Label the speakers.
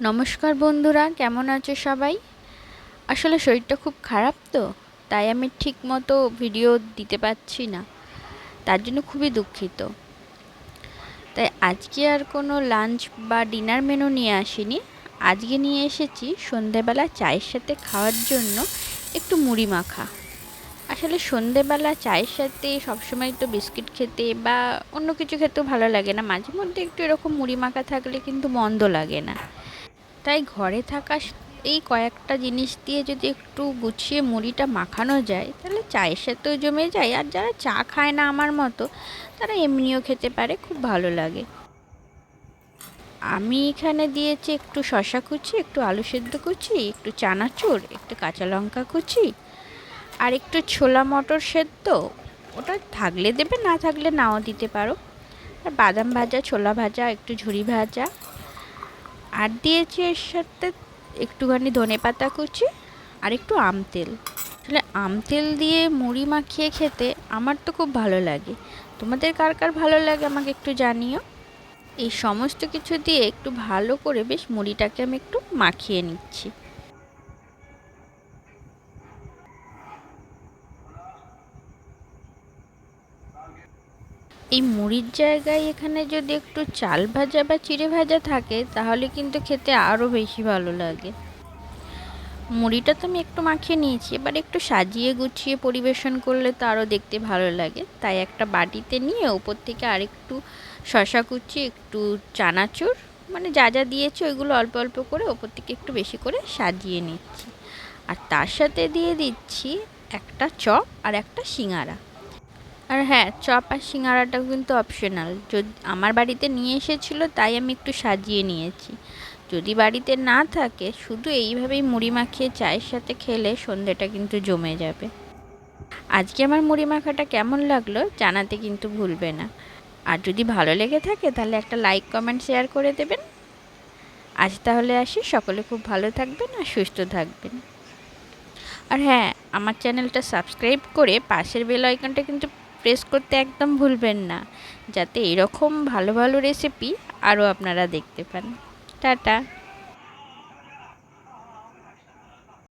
Speaker 1: নমস্কার বন্ধুরা, কেমন আছো সবাই? আসলে শরীরটা খুব খারাপ তো, তাই আমি ঠিক মতো ভিডিও দিতে পারছি না। তার জন্য খুবই দুঃখিত। তাই আজকে আর কোনো লাঞ্চ বা ডিনার মেনু নিয়ে আসিনি। আজকে নিয়ে এসেছি সন্ধেবেলা চায়ের সাথে খাওয়ার জন্য একটু মুড়ি মাখা। আসলে সন্ধেবেলা চায়ের সাথে সবসময় তো বিস্কিট খেতে বা অন্য কিছু খেতেও ভালো লাগে না। মাঝে মধ্যে একটু এরকম মুড়ি মাখা থাকলে কিন্তু মন্দ লাগে না। তাই ঘরে থাকা এই কয়েকটা জিনিস দিয়ে যদি একটু গুছিয়ে মুড়িটা মাখানো যায়, তাহলে চায়ের সাথেও জমে যায়। আর যারা চা খায় না আমার মতো, তারা এমনিও খেতে পারে, খুব ভালো লাগে। আমি এখানে দিয়েছি একটু শশা কুচি, একটু আলু সেদ্ধ কুচি, একটু চানাচুর, একটু কাঁচা লঙ্কা কুচি, আর একটু ছোলা মটর সেদ্ধ। ওটা থাকলে দেবে, না থাকলে নাও দিতে পারো। আর বাদাম ভাজা, ছোলা ভাজা, একটু ঝুরি ভাজা আর দিয়েছি এর সাথে একটুখানি ধনে পাতা কুচি আর একটু আম তেল। আসলে আম তেল দিয়ে মুড়ি মাখিয়ে খেতে আমার তো খুব ভালো লাগে। তোমাদের কার কার ভালো লাগে আমাকে একটু জানিও? এই সমস্ত কিছু দিয়ে একটু ভালো করে বেশ মুড়িটাকে আমি একটু মাখিয়ে নিচ্ছি। এই মুড়ির জায়গায় এখানে যদি একটু চাল ভাজা বা চিড়ে ভাজা থাকে, তাহলে কিন্তু খেতে আরও বেশি ভালো লাগে। মুড়িটা তো আমি একটু মাখিয়ে নিয়েছি, এবার একটু সাজিয়ে গুছিয়ে পরিবেশন করলে তো আরও দেখতে ভালো লাগে। তাই একটা বাটিতে নিয়ে ওপর থেকে আরেকটু শশা কুচি, একটু চানাচুর মানে যা যা দিয়েছি ওইগুলো অল্প অল্প করে ওপর থেকে একটু বেশি করে সাজিয়ে নিচ্ছি। আর তার সাথে দিয়ে দিচ্ছি একটা চপ আর একটা সিঙারা আর হ্যাঁ চপ আর সিঙ্গারাটাও কিন্তু অপশনাল যদি আমার বাড়িতে নিয়ে এসেছিল, তাই আমি একটু সাজিয়ে নিয়েছি। যদি বাড়িতে না থাকে, শুধু এইভাবেই মুড়ি মাখিয়ে চায়ের সাথে খেলে সন্ধেটা কিন্তু জমে যাবে। আজকে আমার মুড়ি মাখাটা কেমন লাগল জানাতে কিন্তু ভুলবে না। আর যদি ভালো লেগে থাকে, তাহলে একটা লাইক কমেন্ট শেয়ার করে দেবেন। আজ তাহলে আসি। সকলে খুব ভালো থাকবেন আর সুস্থ থাকবেন। আর হ্যাঁ আমার চ্যানেলটা সাবস্ক্রাইব করে পাশের বেল আইকনটা কিন্তু প্রেস করতে একদম ভুলবেন না। যাতে এরকম ভালো ভালো রেসিপি আরও আপনারা দেখতে পান। টাটা।